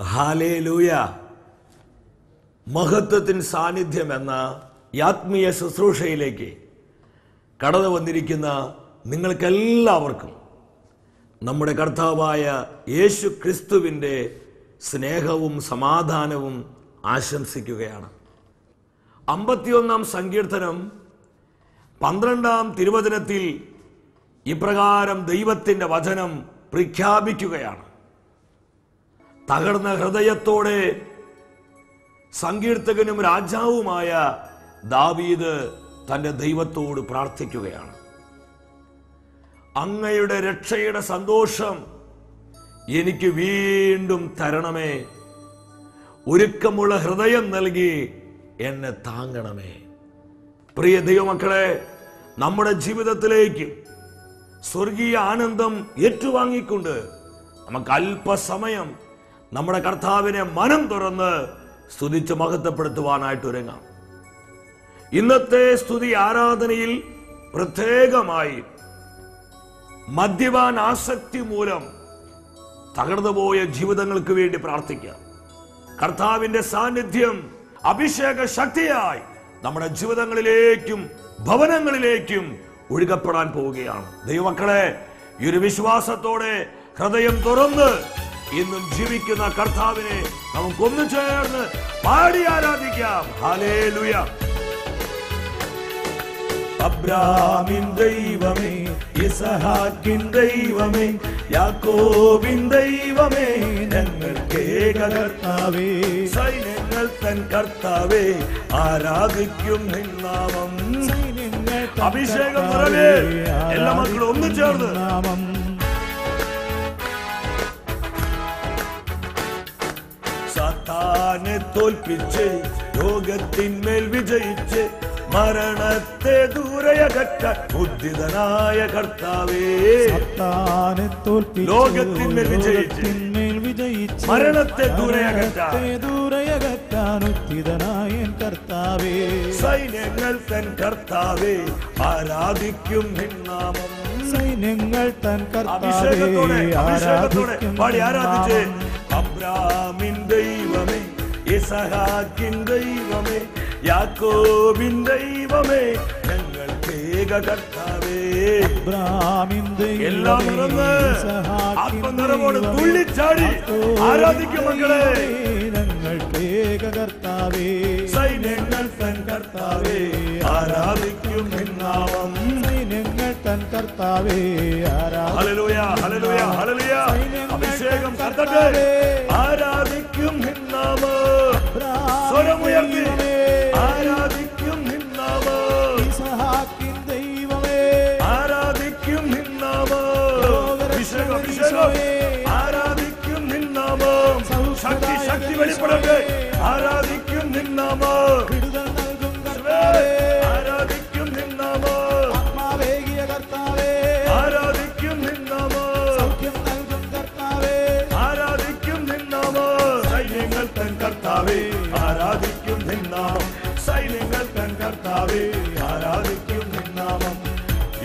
Hallelujah. മഹത്വത്തിൻ സാന്നിധ്യം എന്ന ആത്മീയ ശുശ്രൂഷയിലേക്ക് കടന്നു വന്നിരിക്കുന്ന നിങ്ങൾക്കെല്ലാവർക്കും നമ്മുടെ കർത്താവായ യേശു ക്രിസ്തുവിന്റെ സ്നേഹവും സമാധാനവും ആശംസിക്കുകയാണ്. അമ്പത്തിയൊന്നാം സങ്കീർത്തനം പന്ത്രണ്ടാം തിരുവചനത്തിൽ ഇപ്രകാരം ദൈവത്തിന്റെ വചനം പ്രഖ്യാപിക്കുകയാണ്. തകർന്ന ഹൃദയത്തോടെ സങ്കീർത്തകനും രാജാവുമായ ദാവീദ് തന്റെ ദൈവത്തോട് പ്രാർത്ഥിക്കുകയാണ്. അങ്ങയുടെ രക്ഷയുടെ സന്തോഷം എനിക്ക് വീണ്ടും തരണമേ. ഒരുക്കമുള്ള ഹൃദയം നൽകി എന്നെ താങ്ങണമേ. പ്രിയ ദൈവമക്കളെ നമ്മുടെ ജീവിതത്തിലേക്ക് സ്വർഗീയ ആനന്ദം ഏറ്റുവാങ്ങിക്കൊണ്ട് നമുക്ക് അല്പസമയം നമ്മുടെ കർത്താവിനെ മനം തുറന്ന് സ്തുതിച്ച് മഹത്വപ്പെടുത്തുവാനായിട്ട് ഒരുങ്ങാം. ഇന്നത്തെ സ്തുതി ആരാധനയിൽ പ്രത്യേകമായി മദ്യപാൻ ആസക്തി മൂലം തകർന്നുപോയ ജീവിതങ്ങൾക്ക് വേണ്ടി പ്രാർത്ഥിക്കാം കർത്താവിന്റെ സാന്നിധ്യം അഭിഷേക ശക്തിയായി നമ്മുടെ ജീവിതങ്ങളിലേക്കും ഭവനങ്ങളിലേക്കും ഒഴുകപ്പെടാൻ പോവുകയാണ്. ദൈവമക്കളെ ഈ ഒരു വിശ്വാസത്തോടെ ഹൃദയം തുറന്ന് ഇന്നും ജീവിക്കുന്ന കർത്താവിനെ നമുക്കൊന്നു ചേർന്ന് പാടി ആരാധിക്കാം. ഹലേ ലുയ അബ്രാമിൻ ദൈവമേ ഇസഹാക്കിൻ ദൈവമേ യാക്കോബിൻ ദൈവമേ ഞങ്ങൾക്ക് കർത്താവേ സൈന്യങ്ങൾ തൻ കർത്താവേ ആരാധിക്കും നിന്നാമം അഭിഷേകം നിറവേ. എല്ലാ മക്കളും ഒന്നു ചേർന്ന്. നാമം. സാത്താനെ തോൽപ്പിച്ച് രോഗത്തിന്മേൽ വിജയിച്ച് മരണത്തെ ദൂരയകറ്റാൻ ബുദ്ധിതനായ കർത്താവേ. സത്താനെ തോൽപ്പി ലോകത്തിന്മേൽ വിജയിച്ച് വിജയിച്ച് മരണത്തെ ദൂരയകറ്റാൻ ദൂരയകറ്റാനുദ്ധിതനായ ദൂരയകറ്റാൻ കർത്താവേ. സൈന്യങ്ങൾ തൻ കർത്താവേ ആരാധിക്കും നിന്നാമം സൈന്യങ്ങൾ തൻ കർത്താവേ ആരാധിക്കും അബ്രാമിൻ ദൈവമേ ഇസഹാക്കിൻ ദൈവമേ യാക്കോബിൻ ദൈവമേ ഞങ്ങൾ ഏക കർത്താവേ എല്ലാം നിറന്ന് ആത്മനിറവോട് തുള്ളിച്ചാടി ആരാധിക്കും മക്കളെ. ദൈവമേ, ഏക കർത്താവേ സൈന്യങ്ങൾ തൻ കർത്താവേ ആരാധിക്കും നിന്നാമം സൈന്യങ്ങൾ തൻ കർത്താവേ ആരാധിക്കും അഭിഷേകം കത്തട്ടെ ആരാധിക്കും നിന്നാമം സ്വരമുയർത്തി ആരാധിക്കും നിന്നാമ ഇസഹാക്കിൻ ദൈവമേ. ആരാധിക്കും നിന്നാമം അഭിഷേകം അഭിഷേകം ആരാധിക്കും നിന്നാമം ശക്തി ശക്തി വെളിപ്പെടട്ടെ. ആരാധിക്കും നിന്നാമം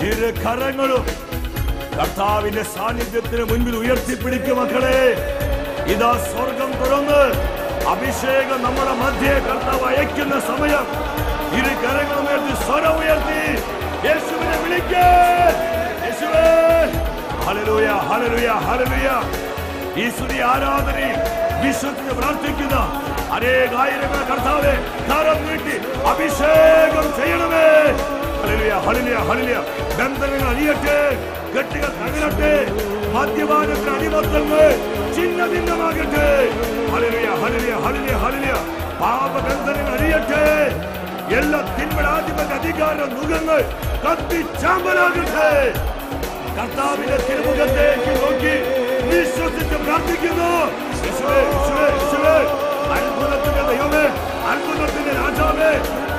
ഇരു കരങ്ങളും കർത്താവിന്റെ സാന്നിധ്യത്തിന് മുൻപിൽ ഉയർത്തിപ്പിടിക്കും മക്കളെ. ഇതാ സ്വർഗം തുറന്ന് അഭിഷേകം നമ്മുടെ മധ്യേ കർത്താവ് അയക്കുന്ന സമയം. ഇരു കരങ്ങളും ഉയർത്തി സ്വരം ഉയർത്തി. യേശുവിനെ വിളിക്കേ. യേശുവേ. Hallelujah hallelujah hallelujah. ഈ ആരാധനയിൽ വിശ്വത്തിന് പ്രാർത്ഥിക്കുന്ന അനേകായിരങ്ങളെ കർത്താവെ കരം നീട്ടി അഭിഷേകം ചെയ്യണമേ. Hallelujah hallelujah hallelujah. ബന്ധനങ്ങൾ അണിയട്ടെ കെട്ടുകൾ തകരട്ടെ മദ്യപാനത്തിന് അടിമത്തങ്ങൾ ചിഹ്ന ഭിന്നമാകട്ടെ ഹല്ലേലൂയ ഹല്ലേലൂയ ഹല്ലേലൂയ. ഹളിലിയ പാപബന്ധനങ്ങൾ അണിയട്ടെ. എല്ലാ തിന്മരാധിപത്യ അധികാര മുഖങ്ങൾ കത്തിച്ചാമ്പലാകട്ടെ. കർത്താവിന്റെ തിരുമുഖത്തേക്ക് നോക്കി വിശ്വസിച്ച് പ്രാർത്ഥിക്കുന്നു. അത്ഭുതത്തിന്റെ ദൈവമേ അത്ഭുതത്തിന്റെ രാജാവേ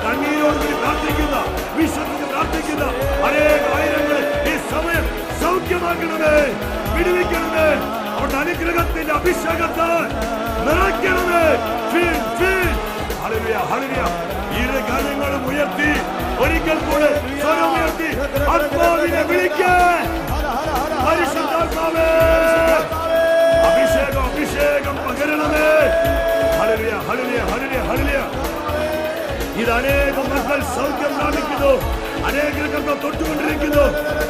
കണ്ണീരോടുകൂടി പ്രാർത്ഥിക്കുന്ന വിശ്വസിച്ച് പ്രാർത്ഥിക്കുന്ന അനേക ആയിരങ്ങൾ ഈ സമയം സൗഖ്യമാക്കണമേ വിടുവിക്കണമേ. അവരുടെ അനുഗ്രഹത്തിന്റെ അഭിഷേകത്താൽ നിറയ്ക്കണമേ. ഇരു കരങ്ങളും ഉയർത്തി ഒരിക്കൽ കൂടെ സ്വരം ഉയർത്തി ആത്മാവിനെ വിളിക്കാൻ അഭിഷേകം അഭിഷേകം പകരണമേ. Hallelujah hallelujah hallelujah hallelujah. ഇത് അനേക മക്കൾ സൗഖ്യം പ്രാപിക്കുന്നു. അനേകം കർത്താവ് തൊട്ടുകൊണ്ടിരിക്കുന്നു.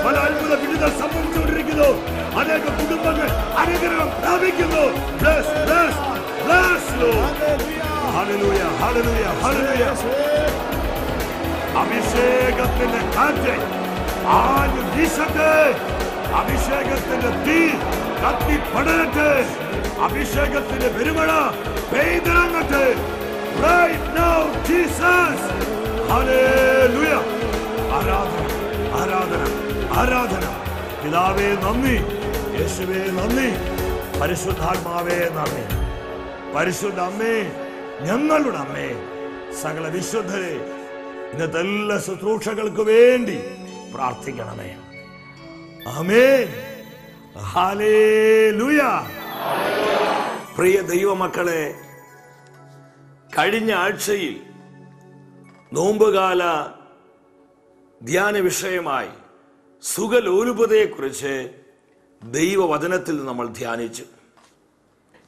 പല അത്ഭുത വിരുദ്ധ സംഭവിച്ചുകൊണ്ടിരിക്കുന്നു. അനേക കുടുംബങ്ങൾ അനുഗ്രഹം പ്രാപിക്കുന്നു. Bless, bless, Lord. Hallelujah, hallelujah, hallelujah. അഭിഷേകത്തിന്റെ കാറ്റ് ആഞ്ഞു വീശട്ടെ. അഭിഷേകത്തിന്റെ തീ കത്തി പടരട്ടെ അഭിഷേകത്തിന്റെ പെരുമഴ പെയ്തിറങ്ങട്ടെ. Right now, Jesus. Hallelujah. ആരാധന ആരാധന ആരാധന. പിതാവേ നന്ദി യേശുവേ നന്ദി പരിശുദ്ധാത്മാവേ നന്ദി. പരിശുദ്ധ അമ്മേ ഞങ്ങളുടെ അമ്മേ സകല വിശുദ്ധരെ ഇന്നത്തെ എല്ലാ ശുശ്രൂഷകൾക്ക് വേണ്ടി പ്രാർത്ഥിക്കണമേ. ഹല്ലേലൂയ പ്രിയ ദൈവമക്കളെ കഴിഞ്ഞ ആഴ്ചയിൽ നോമ്പുകാല ധ്യാന വിഷയമായി സുഖലോലുപതയെക്കുറിച്ച് ദൈവവചനത്തിൽ നമ്മൾ ധ്യാനിച്ചു.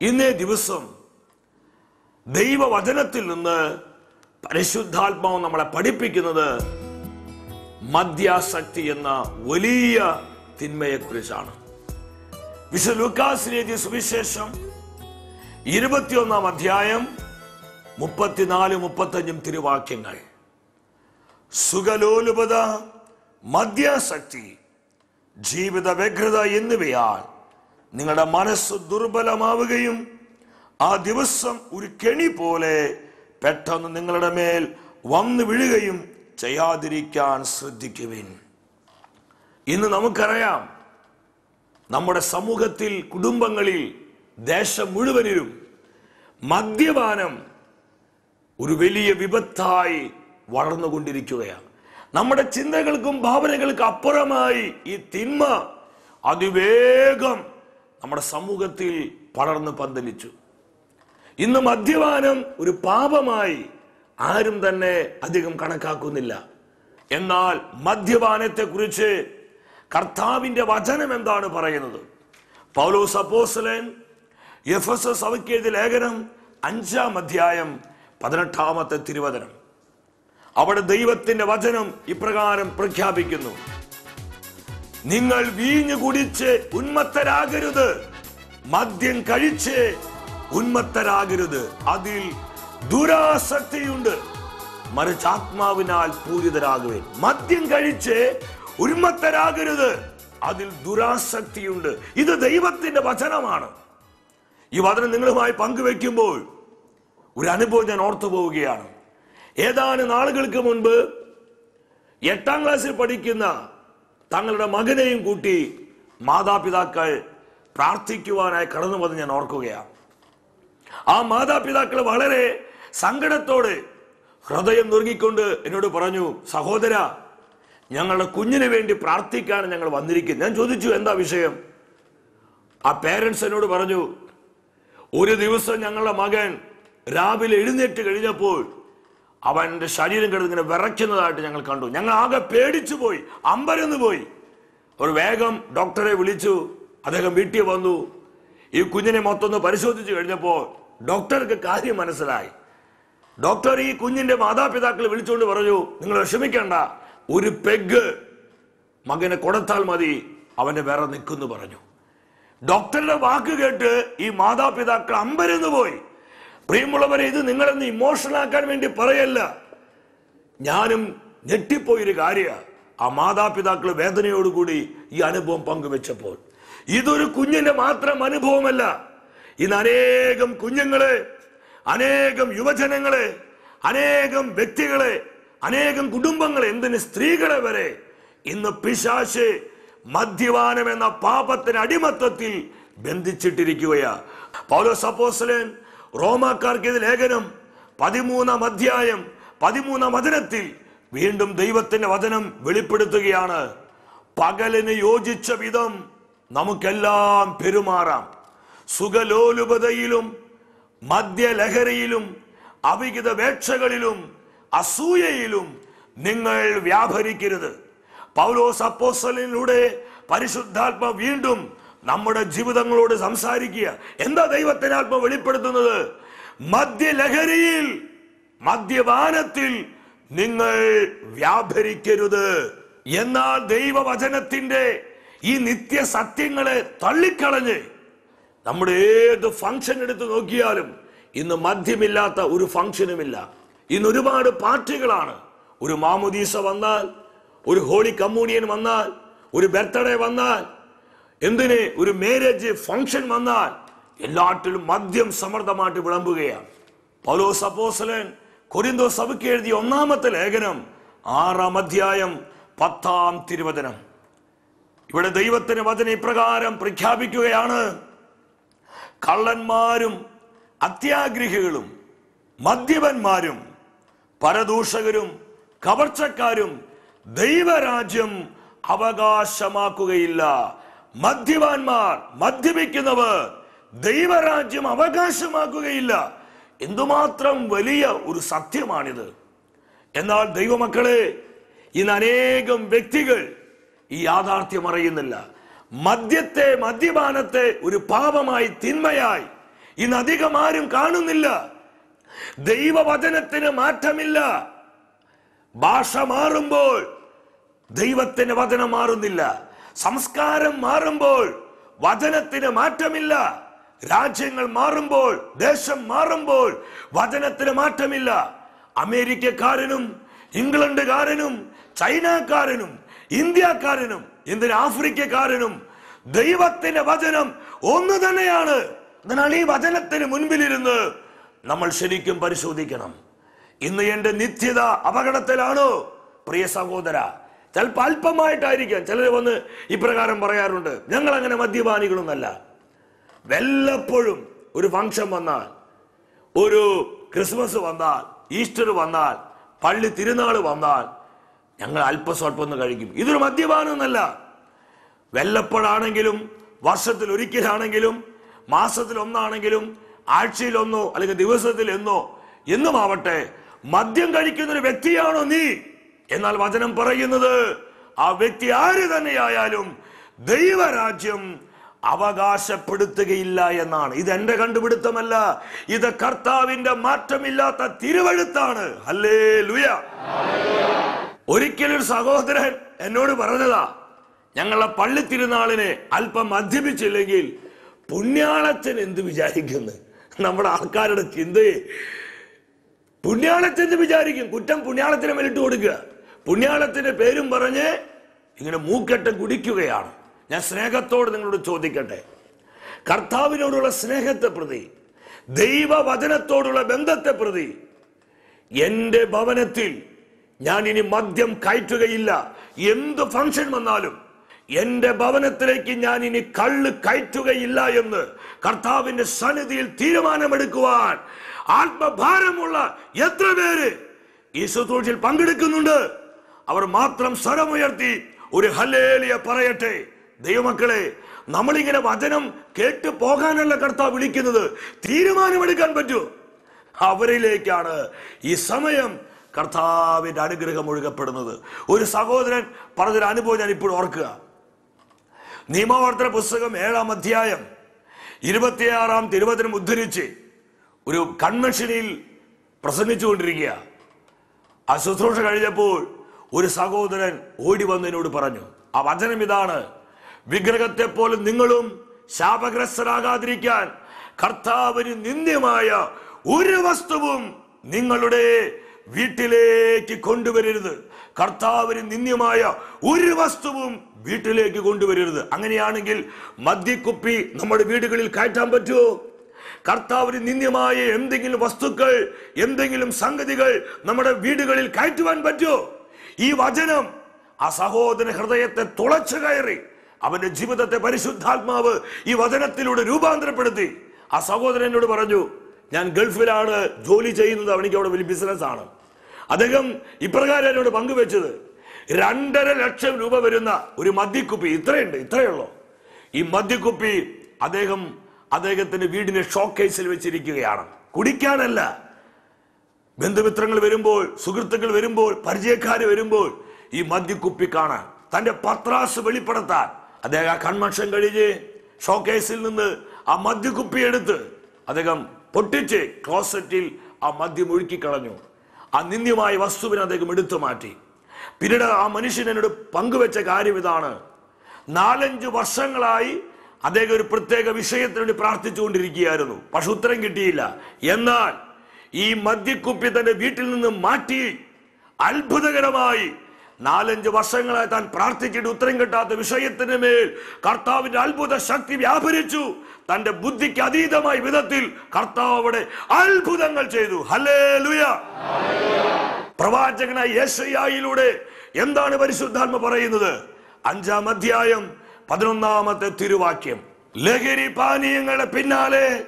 ഇന്നേ ദിവസം ദൈവവചനത്തിൽ നിന്ന് പരിശുദ്ധാത്മാവ് നമ്മളെ പഠിപ്പിക്കുന്നത് മദ്യാസക്തി എന്ന വലിയ തിന്മയെക്കുറിച്ചാണ്. വിശുദ്ധ ലൂക്കാസ് എഴുതിയ സുവിശേഷം ഇരുപത്തിയൊന്നാം അധ്യായം മുപ്പത്തിനാല് മുപ്പത്തഞ്ചും തിരുവാക്യങ്ങൾ. സുഖലോലുപത മദ്യാസക്തി ജീവിത വ്യഗ്രത എന്നിവയാൽ നിങ്ങളുടെ മനസ്സ് ദുർബലമാവുകയും ആ ദിവസം ഒരു കെണി പോലെ പെട്ടെന്ന് നിങ്ങളുടെ മേൽ വന്നു വീഴുകയും ചെയ്യാതിരിക്കാൻ ശ്രദ്ധിക്കുവിൻ. ഇന്ന് നമുക്കറിയാം നമ്മുടെ സമൂഹത്തിൽ കുടുംബങ്ങളിൽ ദേശം മുഴുവനിലും മദ്യപാനം ഒരു വലിയ വിപത്തായി വളർന്നുകൊണ്ടിരിക്കുകയാണ്. നമ്മുടെ ചിന്തകൾക്കും ഭാവനകൾക്കും അപ്പുറമായി ഈ തിന്മ അതിവേഗം നമ്മുടെ സമൂഹത്തിൽ പടർന്ന് പന്തലിച്ചു. ഇന്ന് മദ്യപാനം ഒരു പാപമായി ആരും തന്നെ അധികം കണക്കാക്കുന്നില്ല. എന്നാൽ മദ്യപാനത്തെ കുറിച്ച് കർത്താവിന്റെ വചനം എന്താണ് പറയുന്നത്? പൗലോസ് അപ്പോസ്തലൻ എഫ് എസ് എസ് അവയ്ക്കെഴുതിയ ലേഖനം അഞ്ചാം അധ്യായം പതിനെട്ടാമത്തെ തിരുവചനം. അവിടെ ദൈവത്തിന്റെ വചനം ഇപ്രകാരം പ്രഖ്യാപിക്കുന്നു. നിങ്ങൾ വീഞ്ഞു കുടിച്ച് ഉന്മത്തരാകരുത് മദ്യം കഴിച്ച് ഉന്മത്തരാകരുത്. അതിൽ ദുരാസക്തിയുണ്ട്. മറിച്ച് ആത്മാവിനാൽ പൂരിതരാകുവേൻ. മദ്യം കഴിച്ച് ഉന്മത്തരാകരുത് അതിൽ ദുരാസക്തിയുണ്ട്. ഇത് ദൈവത്തിന്റെ വചനമാണ്. ഈ വചനം നിങ്ങളുമായി പങ്കുവെക്കുമ്പോൾ ഒരു അനുഭവം ഞാൻ ഓർത്തു പോവുകയാണ്. ഏതാനും നാളുകൾക്ക് മുൻപ് എട്ടാം ക്ലാസ്സിൽ പഠിക്കുന്ന തങ്ങളുടെ മകനെയും കൂട്ടി മാതാപിതാക്കൾ പ്രാർത്ഥിക്കുവാനായി കടന്നു വന്ന് ഞാൻ ഓർക്കുകയാണ്. ആ മാതാപിതാക്കൾ വളരെ സങ്കടത്തോടെ ഹൃദയം നുറുങ്ങിക്കൊണ്ട് എന്നോട് പറഞ്ഞു സഹോദര ഞങ്ങളുടെ കുഞ്ഞിന് വേണ്ടി പ്രാർത്ഥിക്കാൻ ഞങ്ങൾ വന്നിരിക്കുന്നത്. ഞാൻ ചോദിച്ചു എന്താ വിഷയം? ആ പേരൻസ് എന്നോട് പറഞ്ഞു ഒരു ദിവസം ഞങ്ങളുടെ മകൻ രാവിലെ എഴുന്നേറ്റ് കഴിഞ്ഞപ്പോൾ അവന്റെ ശരീരം കിടന്ന് ഇങ്ങനെ വിറയ്ക്കുന്നതായിട്ട് ഞങ്ങൾ കണ്ടു. ഞങ്ങൾ ആകെ പേടിച്ചു പോയി അമ്പരന്ന് പോയി. ഒരു വേഗം ഡോക്ടറെ വിളിച്ചു. അദ്ദേഹം വീട്ടിൽ വന്നു. ഈ കുഞ്ഞിനെ മൊത്തം ഒന്ന് പരിശോധിച്ചു കഴിഞ്ഞപ്പോൾ ഡോക്ടർക്ക് കാര്യം മനസ്സിലായി. ഡോക്ടർ ഈ കുഞ്ഞിന്റെ മാതാപിതാക്കളെ വിളിച്ചുകൊണ്ട് പറഞ്ഞു നിങ്ങൾ വിഷമിക്കേണ്ട. ഒരു പെഗ് മകനെ കൊടുത്താൽ മതി അവന് വേറെ നിൽക്കുന്നു പറഞ്ഞു. ഡോക്ടറുടെ വാക്ക് കേട്ട് ഈ മാതാപിതാക്കൾ അമ്പരന്ന് പോയി. പ്രിയമുള്ളവരെ ഇത് നിങ്ങളെന്ന് ഇമോഷണൽ ആക്കാൻ വേണ്ടി പറയല്ല. ഞാനും ഞെട്ടിപ്പോയൊരു കാര്യ. ആ മാതാപിതാക്കൾ വേദനയോടുകൂടി ഈ അനുഭവം പങ്കുവെച്ചപ്പോൾ. ഇതൊരു കുഞ്ഞിന്റെ മാത്രം അനുഭവമല്ല. ഇന്ന് അനേകം കുഞ്ഞുങ്ങളെ അനേകം യുവജനങ്ങളെ അനേകം വ്യക്തികളെ അനേകം കുടുംബങ്ങൾ എന്തിന് സ്ത്രീകളെ വരെ ഇന്ന് പിശാശ് മദ്യപാനം എന്ന പാപത്തിന് അടിമത്തത്തിൽ ബന്ധിച്ചിട്ടിരിക്കുകയാ. പൗലോസ് അപ്പോസ്തലൻ റോമാക്കാർക്ക് ഇത് ലേഖനം പതിമൂന്നാം അധ്യായം പതിമൂന്നാം വചനത്തിൽ വീണ്ടും ദൈവത്തിന്റെ വചനം വെളിപ്പെടുത്തുകയാണ്. പകലിന് യോജിച്ച വിധം നമുക്കെല്ലാം പെരുമാറാം. സുഖലോലുപതയിലും മദ്യലഹരിയിലും അവിഹിത വേക്ഷകളിലും അസൂയയിലും നിങ്ങൾ വ്യാപരിക്കരുത്. പൗലോസ് അപ്പോസലിലൂടെ പരിശുദ്ധാത്മ വീണ്ടും നമ്മുടെ ജീവിതങ്ങളോട് സംസാരിക്കുക. എന്താ ദൈവത്തിനാത്മ വെളിപ്പെടുത്തുന്നത്? മദ്യലഹരിയിൽ മദ്യപാനത്തിൽ നിങ്ങൾ വ്യാപരിക്കരുത്. എന്നാൽ ദൈവവചനത്തിന്റെ ഈ നിത്യ സത്യങ്ങളെ തള്ളിക്കളഞ്ഞ് നമ്മുടെ ഏത് ഫംഗ്ഷൻ എടുത്ത് നോക്കിയാലും ഇന്ന് മദ്യമില്ലാത്ത ഒരു ഫംഗ്ഷനുമില്ല ഇന്ന് ഒരുപാട് പാർട്ടികളാണ്. ഒരു മാമുദീസ വന്നാൽ ഒരു ഹോളി കമ്മ്യൂണിയൻ വന്നാൽ ഒരു ബർത്ത്ഡേ വന്നാൽ എന്തിന് ഒരു മാരേജ് ഫംഗ്ഷൻ വന്നാൽ എല്ലാറ്റിലും മദ്യം സമൃദ്ധമായിട്ട് വിളമ്പുകയാണ്. പൗലോസ് സപ്പോസലൻ കൊരിന്തോ സഭയ്ക്ക് എഴുതിയ ഒന്നാമത്തെ ലേഖനം ആറാം അധ്യായം പത്താം തിരുവചനം. ഇവിടെ ദൈവത്തിന് വചന ഇപ്രകാരം പ്രഖ്യാപിക്കുകയാണ്. കള്ളന്മാരും അത്യാഗ്രഹികളും മദ്യപന്മാരും പരദൂഷകരും കവർച്ചക്കാരും ദൈവരാജ്യം അവകാശമാക്കുകയില്ല. മദ്യപാന്മാർ മദ്യപിക്കുന്നവർ ദൈവരാജ്യം അവകാശമാക്കുകയില്ല. എന്തുമാത്രം വലിയ ഒരു സത്യമാണിത്. എന്നാൽ ദൈവമക്കളെ ഇന്ന് അനേകം വ്യക്തികൾ ഈ യാഥാർത്ഥ്യം അറിയുന്നില്ല. മദ്യത്തെ മദ്യപാനത്തെ ഒരു പാപമായി തിന്മയായി ഇന്ന് അധികം ആരും കാണുന്നില്ല. ദൈവവചനത്തിന് മാറ്റമില്ല. ഭാഷ മാറുമ്പോൾ ദൈവത്തിന് വചനം മാറുന്നില്ല. സംസ്കാരം മാറുമ്പോൾ വചനത്തിന് മാറ്റമില്ല. രാജ്യങ്ങൾ മാറുമ്പോൾ ദേശം മാറുമ്പോൾ വചനത്തിന് മാറ്റമില്ല. അമേരിക്കക്കാരനും ഇംഗ്ലണ്ടുകാരനും ചൈനക്കാരനും ഇന്ത്യക്കാരനും എന്തിന് ആഫ്രിക്കക്കാരനും ദൈവത്തിന്റെ വചനം ഒന്ന് തന്നെയാണ്. അതിനാൽ ഈ വചനത്തിന് മുൻപിലിരുന്ന് നമ്മൾ ശരിക്കും പരിശോധിക്കണം. ഇന്ന് എന്റെ നിത്യത അപകടത്തിലാണോ? പ്രിയ സഹോദര ചിലപ്പോൾ അല്പമായിട്ടായിരിക്കാം. ചിലർ വന്ന് ഇപ്രകാരം പറയാറുണ്ട് ഞങ്ങൾ അങ്ങനെ മദ്യപാനികളൊന്നല്ല. വല്ലപ്പോഴും ഒരു ഫംഗ്ഷൻ വന്നാൽ ഒരു ക്രിസ്മസ് വന്നാൽ ഈസ്റ്റർ വന്നാൽ പള്ളി തിരുനാൾ വന്നാൽ ഞങ്ങൾ അല്പസ്വല്പം ഒന്ന് കഴിക്കും. ഇതൊരു മദ്യപാനമൊന്നല്ല വല്ലപ്പോഴാണെങ്കിലും വർഷത്തിൽ ഒരിക്കലാണെങ്കിലും മാസത്തിൽ ഒന്നാണെങ്കിലും ആഴ്ചയിൽ ഒന്നോ അല്ലെങ്കിൽ ദിവസത്തിൽ എന്നോ എന്നുമാവട്ടെ മദ്യം കഴിക്കുന്ന ഒരു വ്യക്തിയാണോ നീ? എന്നാൽ വചനം പറയുന്നത് ആ വ്യക്തി ആര് തന്നെയായാലും ദൈവരാജ്യം അവകാശപ്പെടുത്തുകയില്ല എന്നാണ്. ഇത് എന്റെ കണ്ടുപിടുത്തമല്ല. ഇത് കർത്താവിന്റെ മാറ്റമില്ലാത്ത തിരുവഴുത്താണ്. അല്ലേ ലുയ ഒരിക്കലൊരു സഹോദരൻ എന്നോട് പറഞ്ഞതാ ഞങ്ങളുടെ പള്ളി തിരുനാളിനെ അല്പം മദ്യപിച്ചില്ലെങ്കിൽ പുണ്യാളച്ചൻ എന്ത് വിചാരിക്കുന്നു? നമ്മുടെ ആൾക്കാരുടെ ചിന്തയെ പുണ്യാളത്തിന് വിചാരിക്കും. കുറ്റം പുണ്യാളത്തിന് മേലിട്ട് കൊടുക്കുക. പുണ്യാളത്തിന്റെ പേരും പറഞ്ഞ് ഇങ്ങനെ മൂക്കെട്ട് കുടിക്കുകയാണ്. ഞാൻ സ്നേഹത്തോട് നിങ്ങളോട് ചോദിക്കട്ടെ. കർത്താവിനോടുള്ള സ്നേഹത്തെ പ്രതി ദൈവവചനത്തോടുള്ള ബന്ധത്തെ പ്രതി എന്റെ ഭവനത്തിൽ ഞാൻ ഇനി മദ്യം കയറ്റുകയില്ല. എന്ത് ഫംഗ്ഷൻ വന്നാലും എന്റെ ഭവനത്തിലേക്ക് ഞാൻ ഇനി കള്ള് കയറ്റുകയില്ല എന്ന് കർത്താവിന്റെ സന്നിധിയിൽ തീരുമാനമെടുക്കുവാൻ ആത്മഭാരമുള്ള എത്ര പേര് ഈ ശുശ്രൂഷയിൽ പങ്കെടുക്കുന്നുണ്ട്? അവർ മാത്രം സ്വരമുയർത്തി ഒരു ഹലേലിയ പറയട്ടെ. ദൈവമക്കളെ നമ്മളിങ്ങനെ വചനം കേട്ട് പോകാനല്ല കർത്താവ് വിളിക്കുന്നത്. തീരുമാനമെടുക്കാൻ പറ്റൂ. അവരിലേക്കാണ് ഈ സമയം കർത്താവിന്റെ അനുഗ്രഹം ഒഴുകപ്പെടുന്നത്. ഒരു സഹോദരൻ പറഞ്ഞൊരു അനുഭവം ഞാൻ ഇപ്പോൾ ഓർക്കുക. നിയമവർത്തന പുസ്തകം ഏഴാം അധ്യായം ഇരുപത്തിയാറാം തിരുവചനം ഉദ്ധരിച്ച് ഒരു കൺവെൻഷനിൽ പ്രസംഗിച്ചുകൊണ്ടിരിക്കുക. ആ ശുശ്രൂഷ കഴിഞ്ഞപ്പോൾ ഒരു സഹോദരൻ ഓടി വന്നതിനോട് പറഞ്ഞു ആ വചനം ഇതാണ്. വിഗ്രഹത്തെ പോലെ നിങ്ങളും ശാപഗ്രസ്തരാകാതിരിക്കാൻ കർത്താവിന് നിന്ദ്യമായ ഒരു വസ്തുവും നിങ്ങളുടെ വീട്ടിലേക്ക് കൊണ്ടുവരരുത്. കർത്താവിന് നിന്ദ്യമായ ഒരു വസ്തുവും വീട്ടിലേക്ക് കൊണ്ടുവരരുത്. അങ്ങനെയാണെങ്കിൽ മദ്യക്കുപ്പി നമ്മുടെ വീടുകളിൽ കയറ്റാൻ പറ്റുമോ? കർത്താവിന് നിന്ദ്യമായ എന്തെങ്കിലും വസ്തുക്കൾ എന്തെങ്കിലും സംഗതികൾ നമ്മുടെ വീടുകളിൽ കയറ്റുവാൻ പറ്റുമോ? ഈ വചനം ആ സഹോദര ഹൃദയത്തെ തുളച്ചു കയറി അവന്റെ ജീവിതത്തെ പരിശുദ്ധാത്മാവ് ഈ വചനത്തിലൂടെ രൂപാന്തരപ്പെടുത്തി. ആ സഹോദരനോട് പറഞ്ഞു ഞാൻ ഗൾഫിലാണ് ജോലി ചെയ്യുന്നത്. അവനിക്ക് അവിടെ വലിയ ബിസിനസ് ആണ്. അദ്ദേഹം ഇപ്രകാരം എന്നോട് പങ്കുവെച്ചത്. രണ്ടര ലക്ഷം രൂപ വരുന്ന ഒരു മദ്യക്കുപ്പി ഇത്രയുണ്ട് ഇത്രയുള്ളൂ ഈ മദ്യക്കുപ്പി അദ്ദേഹം അദ്ദേഹത്തിന്റെ വീടിന്റെ ഷോക്കേസിൽ വെച്ചിരിക്കുകയാണ്. കുടിക്കാനല്ല. ബന്ധുമിത്രങ്ങൾ വരുമ്പോൾ സുഹൃത്തുക്കൾ വരുമ്പോൾ പരിചയക്കാർ വരുമ്പോൾ ഈ മദ്യക്കുപ്പി കാണാൻ തന്റെ പത്രാസ് വെളിപ്പെടുത്താൻ അദ്ദേഹം ആ കൺവെൻഷൻ കഴിഞ്ഞ് ഷോക്കേസിൽ നിന്ന് ആ മദ്യക്കുപ്പി എടുത്ത് അദ്ദേഹം പൊട്ടിച്ച് ക്ലോസറ്റിൽ ആ മദ്യം ഒഴുക്കിക്കളഞ്ഞു ആ നിന്ദ്യമായ വസ്തുവിനെ അദ്ദേഹം എടുത്തു മാറ്റി. പിന്നീട് ആ മനുഷ്യൻ എന്നോട് പങ്കുവെച്ച കാര്യം ഇതാണ്. നാലഞ്ച് വർഷങ്ങളായി അദ്ദേഹം ഒരു പ്രത്യേക വിഷയത്തിന് വേണ്ടി പ്രാർത്ഥിച്ചുകൊണ്ടിരിക്കുകയായിരുന്നു. പക്ഷെ ഉത്തരം കിട്ടിയില്ല. എന്നാൽ ഈ മദ്യക്കുപ്പി തന്റെ വീട്ടിൽ നിന്ന് മാറ്റി അത്ഭുതകരമായി നാലഞ്ച് വർഷങ്ങളായി താൻ പ്രാർത്ഥിച്ചിട്ട് ഉത്തരം കിട്ടാത്ത വിഷയത്തിന് മേൽ കർത്താവിന്റെ അത്ഭുത ശക്തി വ്യാപരിച്ചു. തന്റെ ബുദ്ധിക്ക് അതീതമായ വിധത്തിൽ കർത്താവ് അവിടെ അത്ഭുതങ്ങൾ ചെയ്തു. ഹലേ പ്രവാചകനായ യേശയായിലൂടെ എന്താണ് പരിശുദ്ധാത്മ പറയുന്നത്? അഞ്ചാം അധ്യായം പതിനൊന്നാമത്തെ തിരുവാക്യം. ലഹരി പാനീയങ്ങളുടെ പിന്നാലെ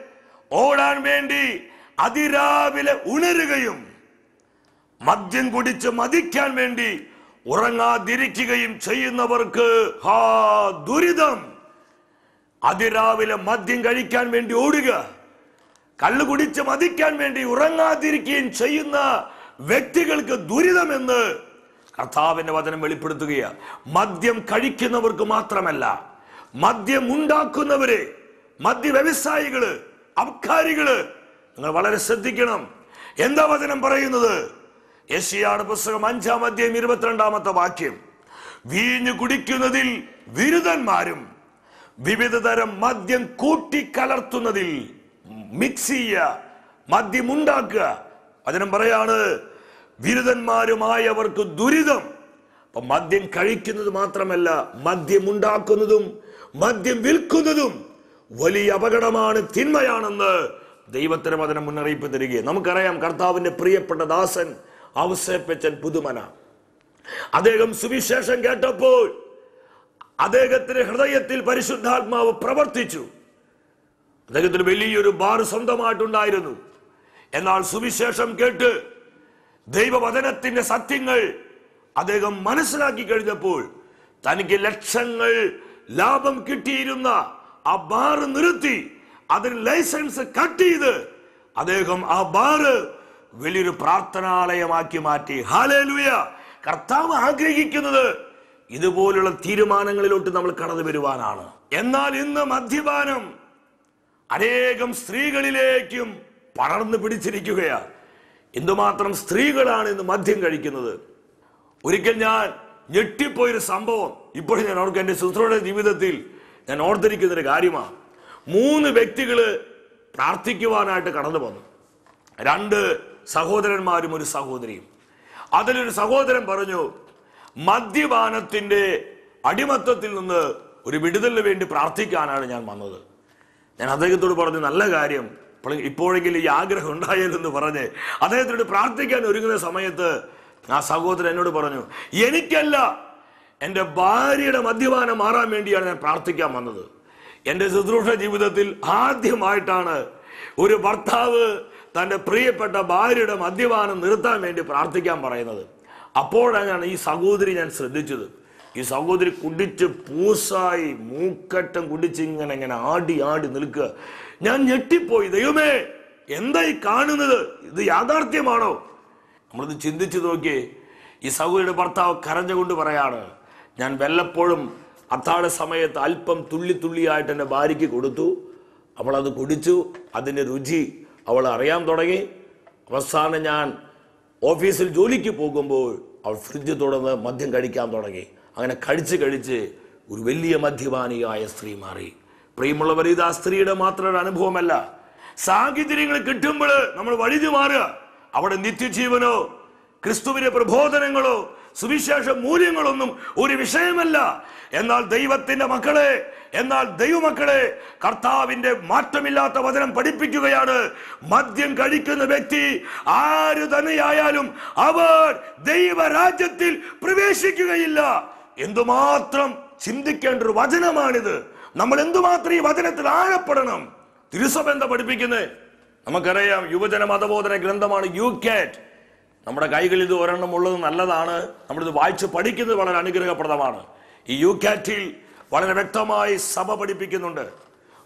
ഓടാൻ വേണ്ടി അതിരാവിലെ ഉണരുകയും മദ്യം കുടിച്ച് മതിക്കാൻ വേണ്ടി ഉറങ്ങാതിരിക്കുകയും ചെയ്യുന്നവർക്ക് ഹാ ദുരിതം. അതിരാവിലെ മദ്യം കഴിക്കാൻ വേണ്ടി ഓടുക കള്ളു കുടിച്ച് മതിക്കാൻ വേണ്ടി ഉറങ്ങാതിരിക്കുകയും ചെയ്യുന്ന വ്യക്തികൾക്ക് ദുരിതമെന്ന് കർത്താവിന്റെ വചനം വെളിപ്പെടുത്തുകയാണ് മദ്യം കഴിക്കുന്നവർക്ക് മാത്രമല്ല മദ്യം ഉണ്ടാക്കുന്നവര് മദ്യ വ്യവസായികൾ അബ്കാരികൾ നിങ്ങൾ വളരെ ശ്രദ്ധിക്കണം. എന്താ വചനം പറയുന്നത്? യശിയാണ് പുസ്തകം അഞ്ചാം അധ്യയം ഇരുപത്തിരണ്ടാമത്തെ വാക്യം. വീഞ്ഞു കുടിക്കുന്നതിൽ വിരുദ്ധന്മാരും വിവിധ തരം മദ്യം കൂട്ടിക്കലർത്തുന്നതിൽ മിക്സ് ചെയ്യുക മദ്യം ഉണ്ടാക്കുക വചനം പറയാണ് ബിരുദന്മാരുമായവർക്ക് ദുരിതം. അപ്പൊ മദ്യം കഴിക്കുന്നത് മാത്രമല്ല മദ്യം ഉണ്ടാക്കുന്നതും മദ്യം വിൽക്കുന്നതും വലിയ അപകടമാണ് തിന്മയാണെന്ന് ദൈവത്തിന് വചനം മുന്നറിയിപ്പ് തരികയും നമുക്കറിയാം കർത്താവിന്റെ പ്രിയപ്പെട്ട ദാസൻ ഔസേപ്പച്ചൻ പുതുമന. അദ്ദേഹം സുവിശേഷം കേട്ടപ്പോൾ അദ്ദേഹത്തിന്റെ ഹൃദയത്തിൽ പരിശുദ്ധാത്മാവ് പ്രവർത്തിച്ചു. അദ്ദേഹത്തിന് വലിയൊരു ബാർ സ്വന്തമായിട്ടുണ്ടായിരുന്നു. എന്നാൽ സുവിശേഷം കേട്ട് ദൈവവചനത്തിന്റെ സത്യങ്ങൾ അദ്ദേഹം മനസ്സിലാക്കി കഴിഞ്ഞപ്പോൾ തനിക്ക് ലക്ഷങ്ങൾ ലാഭം കിട്ടിയിരുന്ന ആ ബാർ നിർത്തി അതിന് ലൈസൻസ് കട്ട് ചെയ്ത് അദ്ദേഹം ആ ബാറ് വലിയൊരു പ്രാർത്ഥനാലയമാക്കി മാറ്റി. ഹാലേലുയ കർത്താവ് ആഗ്രഹിക്കുന്നത് ഇതുപോലുള്ള തീരുമാനങ്ങളിലോട്ട് നമ്മൾ കടന്നു വരുവാനാണ്. എന്നാൽ ഇന്ന് മദ്യപാനം അനേകം സ്ത്രീകളിലേക്കും പടർന്നു പിടിച്ചിരിക്കുകയാണ് എന്തുമാത്രം സ്ത്രീകളാണ് ഇന്ന് മദ്യം കഴിക്കുന്നത്? ഒരിക്കൽ ഞാൻ ഞെട്ടിപ്പോയൊരു സംഭവം. ഇപ്പോഴും ഞാൻ ഓർക്കും എന്റെ ശുശ്രൂടെ ജീവിതത്തിൽ ഞാൻ ഓർത്തിരിക്കുന്നൊരു കാര്യമാണ് മൂന്ന് വ്യക്തികൾ പ്രാർത്ഥിക്കുവാനായിട്ട് കടന്നു വന്നു. രണ്ട് സഹോദരന്മാരും ഒരു സഹോദരിയും. അതിലൊരു സഹോദരൻ പറഞ്ഞു മദ്യപാനത്തിന്റെ അടിമത്തത്തിൽ നിന്ന് ഒരു വിടുതലിന് വേണ്ടി പ്രാർത്ഥിക്കാനാണ് ഞാൻ വന്നത്. ഞാൻ അദ്ദേഹത്തോട് പറഞ്ഞു നല്ല കാര്യം ഇപ്പോഴെങ്കിലും ഈ ആഗ്രഹം ഉണ്ടായാലെന്ന് പറഞ്ഞ് അദ്ദേഹത്തോട് പ്രാർത്ഥിക്കാൻ ഒരുങ്ങുന്ന സമയത്ത് ആ സഹോദരൻ എന്നോട് പറഞ്ഞു എനിക്കല്ല എന്റെ ഭാര്യയുടെ മദ്യപാനം മാറാൻ വേണ്ടിയാണ് ഞാൻ പ്രാർത്ഥിക്കാൻ വന്നത്. എന്റെ ശുശ്രൂഷ ജീവിതത്തിൽ ആദ്യമായിട്ടാണ് ഒരു ഭർത്താവ് തന്റെ പ്രിയപ്പെട്ട ഭാര്യയുടെ മദ്യപാനം നിർത്താൻ വേണ്ടി പ്രാർത്ഥിക്കാൻ പറയുന്നത്. അപ്പോഴാണ് ഈ സഹോദരി ഞാൻ ശ്രദ്ധിച്ചത്. ഈ സഹോദരി കുടിച്ച് പൂസായി മൂക്കറ്റം കുടിച്ച് ഇങ്ങനെ ഇങ്ങനെ ആടി ആടി നിൽക്കുക. ഞാൻ ഞെട്ടിപ്പോയി ദൈവമേ എന്തായി കാണുന്നത്? ഇത് യാഥാർത്ഥ്യമാണോ? നമ്മളിത് ചിന്തിച്ചു നോക്കി ഈ സഹോദരിയുടെ ഭർത്താവ് കരഞ്ഞുകൊണ്ട് പറയാണ് ഞാൻ വല്ലപ്പോഴും അത്താഴ സമയത്ത് അല്പം തുള്ളി തുള്ളിയായിട്ട് എന്റെ ഭാര്യയ്ക്ക് കൊടുത്തു. അവളത് കുടിച്ചു അതിന്റെ രുചി അവൾ അറിയാൻ തുടങ്ങി. അവസാനം ഞാൻ ഓഫീസിൽ ജോലിക്ക് പോകുമ്പോൾ അവൾ ഫ്രിഡ്ജ് തുടർന്ന് മദ്യം കഴിക്കാൻ തുടങ്ങി. അങ്ങനെ കഴിച്ച് കഴിച്ച് ഒരു വലിയ മദ്യപാനിയായ സ്ത്രീ മാറി. പ്രിയമുള്ളവർ ഇത് ആ സ്ത്രീയുടെ മാത്രം ഒരു അനുഭവമല്ല. സാഹചര്യങ്ങൾ കിട്ടുമ്പോൾ നമ്മൾ വഴിഞ്ഞു മാറുക. അവിടെ നിത്യജീവനോ ക്രിസ്തുവിന്റെ പ്രബോധനങ്ങളോ സുവിശേഷ മൂല്യങ്ങളൊന്നും ഒരു വിഷയമല്ല. എന്നാൽ ദൈവത്തിന്റെ മക്കളെ എന്നാൽ ദൈവമക്കളെ കർത്താവിന്റെ മാറ്റമില്ലാത്ത വചനം പഠിപ്പിക്കുകയാണ്. മദ്യം കഴിക്കുന്ന വ്യക്തി ആര് തന്നെയായാലും അവർ ദൈവരാജ്യത്തിൽ പ്രവേശിക്കുകയില്ല. എന്തുമാത്രം ചിന്തിക്കേണ്ട ഒരു വചനമാണിത്. നമ്മൾ എന്തുമാത്രം ഈ വചനത്തിൽ ആഴപ്പെടണം. തിരുസഭ എന്താ പഠിപ്പിക്കുന്നത് നമുക്കറിയാം യുവജന മതബോധന ഗ്രന്ഥമാണ് യു കാറ്റ്. നമ്മുടെ കൈകളിൽ ഇത് ഒരെണ്ണം ഉള്ളത് നല്ലതാണ്. നമ്മളിത് വായിച്ച് പഠിക്കുന്നത് വളരെ അനുഗ്രഹപ്രദമാണ്. ഈ യു കാറ്റിൽ വളരെ വ്യക്തമായി സഭ പഠിപ്പിക്കുന്നുണ്ട്.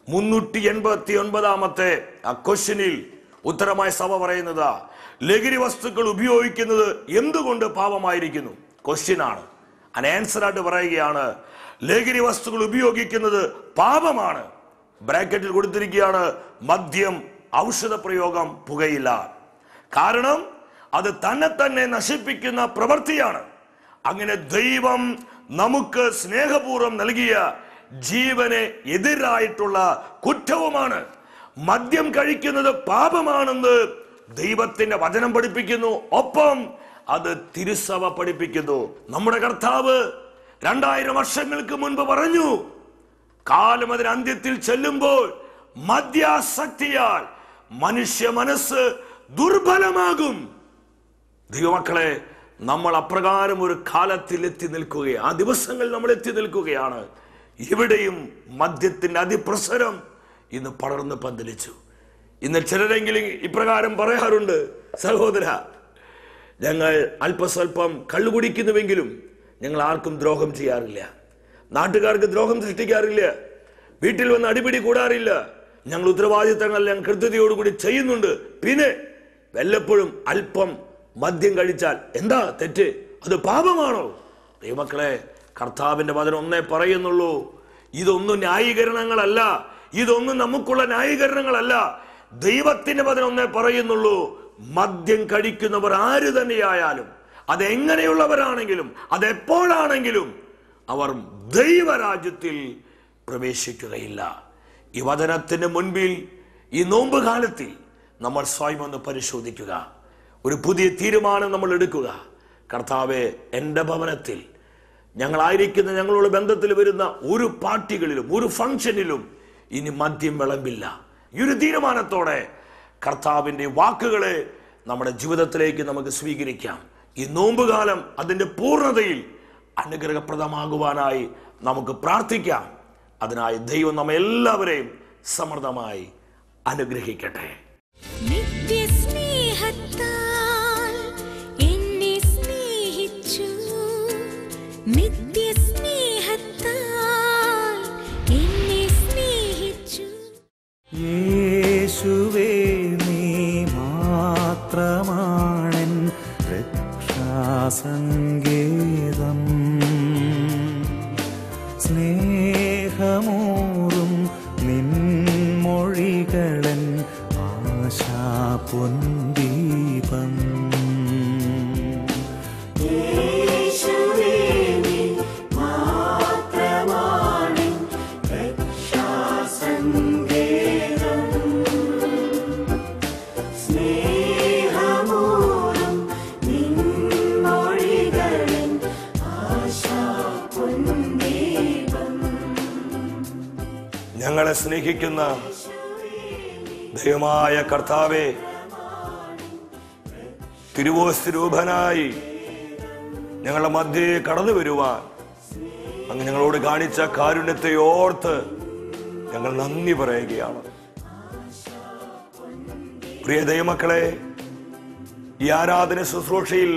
മുന്നൂറ്റി എൺപത്തി ഒൻപതാമത്തെ ആ ക്വസ്റ്റ്യനിൽ ഉത്തരമായി സഭ പറയുന്നത് ലഹരി വസ്തുക്കൾ ഉപയോഗിക്കുന്നത് എന്തുകൊണ്ട് പാപമായിരിക്കുന്നു? ക്വസ്റ്റ്യൻ ആണ്. ആൻസർ ആയിട്ട് പറയുകയാണ് ലഹരി വസ്തുക്കൾ ഉപയോഗിക്കുന്നത് പാപമാണ്. ബ്രാക്കറ്റിൽ കൊടുത്തിരിക്കുകയാണ് മദ്യം ഔഷധ പ്രയോഗം പുകയില്ല. കാരണം അത് തന്നെ തന്നെ നശിപ്പിക്കുന്ന പ്രവൃത്തിയാണ്. അങ്ങനെ ദൈവം നമുക്ക് സ്നേഹപൂർവം നൽകിയ ജീവന് എതിരായിട്ടുള്ള കുറ്റവുമാണ്. മദ്യം കഴിക്കുന്നത് പാപമാണെന്ന് ദൈവത്തിന്റെ വചനം പഠിപ്പിക്കുന്നു. ഒപ്പം അത് തിരുസഭ പഠിപ്പിക്കുന്നു. നമ്മുടെ കർത്താവ് രണ്ടായിരം വർഷങ്ങൾക്ക് മുൻപ് പറഞ്ഞു കാലം അതിന് അന്ത്യത്തിൽ ചെല്ലുമ്പോൾ മദ്യാസക്തിയാൽ മനുഷ്യ മനസ്സ് ദുർബലമാകും. ദൈവമക്കളെ നമ്മൾ അപ്രകാരം ഒരു കാലത്തിൽ എത്തി നിൽക്കുകയാണ്. ആ ദിവസങ്ങൾ നമ്മൾ എത്തി നിൽക്കുകയാണ്. ഇവിടെയും മദ്യത്തിന്റെ അതിപ്രസരം ഇന്ന് പടർന്ന് പന്തലിച്ചു. ഇന്ന് ചിലരെങ്കിലും ഇപ്രകാരം പറയാറുണ്ട് സഹോദര ഞങ്ങൾ അല്പസ്വല്പം കള്ളു കുടിക്കുന്നുവെങ്കിലും ഞങ്ങൾ ആർക്കും ദ്രോഹം ചെയ്യാറില്ല. നാട്ടുകാർക്ക് ദ്രോഹം സൃഷ്ടിക്കാറില്ല. വീട്ടിൽ വന്ന് അടിപിടി കൂടാറില്ല. ഞങ്ങൾ ഉത്തരവാദിത്തങ്ങൾ ഞങ്ങൾ കൃത്യതയോടുകൂടി ചെയ്യുന്നുണ്ട്. പിന്നെ വല്ലപ്പോഴും അല്പം മദ്യം കഴിച്ചാൽ എന്താ തെറ്റ്? അത് പാപമാണോ? ദൈവമക്കളെ കർത്താവിന്റെ വചനം ഒന്നേ പറയുന്നുള്ളൂ. ഇതൊന്നും ന്യായീകരണങ്ങളല്ല. ഇതൊന്നും നമുക്കുള്ള ന്യായീകരണങ്ങളല്ല. ദൈവത്തിന്റെ വചനം ഒന്നേ പറയുന്നുള്ളൂ. മദ്യം കഴിക്കുന്നവർ ആര് തന്നെയായാലും അതെങ്ങനെയുള്ളവരാണെങ്കിലും അതെപ്പോഴാണെങ്കിലും അവർ ദൈവരാജ്യത്തിൽ പ്രവേശിക്കുകയില്ല. ഈ വചനത്തിന് മുൻപിൽ ഈ നോമ്പ് കാലത്തിൽ നമ്മൾ സ്വയം ഒന്ന് പരിശോധിക്കുക. ഒരു പുതിയ തീരുമാനം നമ്മൾ എടുക്കുക. കർത്താവെ എന്റെ ഭവനത്തിൽ ഞങ്ങളായിരിക്കുന്ന ഞങ്ങളുടെ ബന്ധത്തിൽ വരുന്ന ഒരു പാർട്ടികളിലും ഒരു ഫംഗ്ഷനിലും ഇനി മദ്യം വിളമ്പില്ല. ഈ ഒരു തീരുമാനത്തോടെ കർത്താവിന്റെ വാക്കുകളെ നമ്മുടെ ജീവിതത്തിലേക്ക് നമുക്ക് സ്വീകരിക്കാം. ഈ നോമ്പുകാലം അതിന്റെ പൂർണതയിൽ അനുഗ്രഹപ്രദമാകുവാനായി നമുക്ക് പ്രാർത്ഥിക്കാം. അതിനായി ദൈവം നമ്മെ എല്ലാവരെയും സമൃദ്ധമായി അനുഗ്രഹിക്കട്ടെ. യേശുവേ നീ മാത്രമാണൻ രക്ഷാസങ്കേതം സ്നേഹിക്കുന്ന ദൈവമായ കർത്താവെ തിരുവോസ്വരൂപനായി ഞങ്ങളുടെ മധ്യേ കടന്നു വരുവാൻ അങ്ങ് ഞങ്ങളോട് കാണിച്ച കാരുണ്യത്തെ ഓർത്ത് ഞങ്ങൾ നന്ദി പറയുകയാണ്. പ്രിയ ദൈവമക്കളെ ഈ ആരാധന ശുശ്രൂഷയിൽ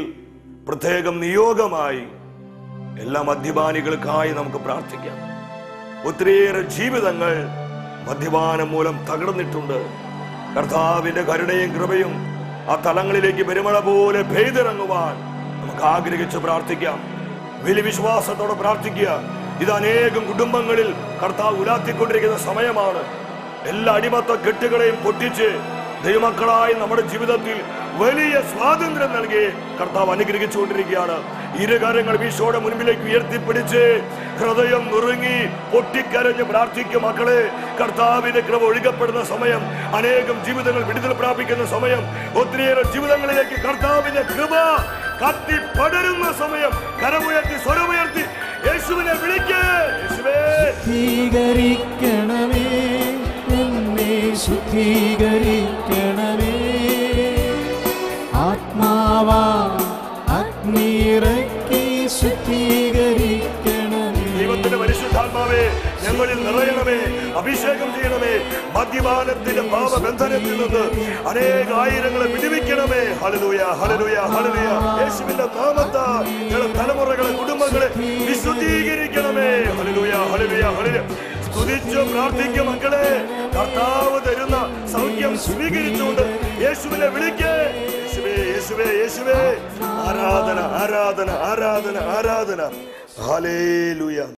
പ്രത്യേകം നിയോഗമായി എല്ലാ മദ്യപാനികൾക്കായി നമുക്ക് പ്രാർത്ഥിക്കാം. ഒത്തിരിയേറെ ജീവിതങ്ങൾ മദ്യപാനം മൂലം തകർന്നിട്ടുണ്ട്. കർത്താവിന്റെ കരുണയും കൃപയും ആ തലങ്ങളിലേക്ക് പെരുമഴ പോലെ പെയ്തിറങ്ങുവാൻ നമുക്ക് ആഗ്രഹിച്ച് പ്രാർത്ഥിക്കാം. വലിയ വിശ്വാസത്തോടെ പ്രാർത്ഥിക്കുക. ഇത് അനേകം കുടുംബങ്ങളിൽ കർത്താവ് ഉലാത്തിക്കൊണ്ടിരിക്കുന്ന സമയമാണ്. എല്ലാ അടിമത്ത കെട്ടുകളെയും പൊട്ടിച്ച് ദൈവമക്കളായി നമ്മുടെ ജീവിതത്തിൽ വലിയ സ്വാതന്ത്ര്യം നൽകി കർത്താവ് അനുഗ്രഹിച്ചുകൊണ്ടിരിക്കുകയാണ്. ഇരുകാരങ്ങൾ ഈശോയുടെ മുൻപിലേക്ക് ഉയർത്തിപ്പിടിച്ച് ഹൃദയം നുറുങ്ങി പൊട്ടിക്കരഞ്ഞ് പ്രാർത്ഥിക്കും മക്കളെ. കർത്താവിന്റെ കൃപ ഒഴുകപ്പെടുന്ന സമയം അനേകം ജീവിതങ്ങൾ വിടുതൽ പ്രാപിക്കുന്ന സമയം ഒത്തിരിയേറെ ജീവിതങ്ങളിലേക്ക് കർത്താവിന്റെ കൃപ കത്തി പടരുന്ന സമയം. കരമുയർത്തി സ്വരമുയർത്തി യേശുവിനെ വിളിക്കേ. ശുദ്ധീകരിക്കണമേ എന്നെ ശുദ്ധീകരിക്കണമേ ഞങ്ങളിൽ നിറയണമേ അഭിഷേകം ചെയ്യണമേ മദ്യപാനത്തിന്റെ പാപബന്ധനത്തിൽ നിന്ന് അനേക ആയിരങ്ങളെ വിടുവിക്കണമേ. ഹലലൂയ ഹലലൂയ ഹലലൂയ യേശുവിന്റെ നാമത്താൽ ഞങ്ങളുടെ തലമുറകളെ കുടുംബങ്ങളെ വിശുദ്ധീകരിക്കണമേ. ഹലലൂയ ഹലലൂയ ഹലലൂയ സ്തുതിച്ചു പ്രാർത്ഥിക്കും മക്കളെ. കർത്താവ് തരുന്ന സൗഖ്യം സ്വീകരിച്ചുകൊണ്ട് യേശുവിനെ വിളിക്കേ. യേശുവേ യേശുവേ യേശുവേ. ആരാധന ആരാധന ആരാധന ആരാധന. ഹാലേലൂയ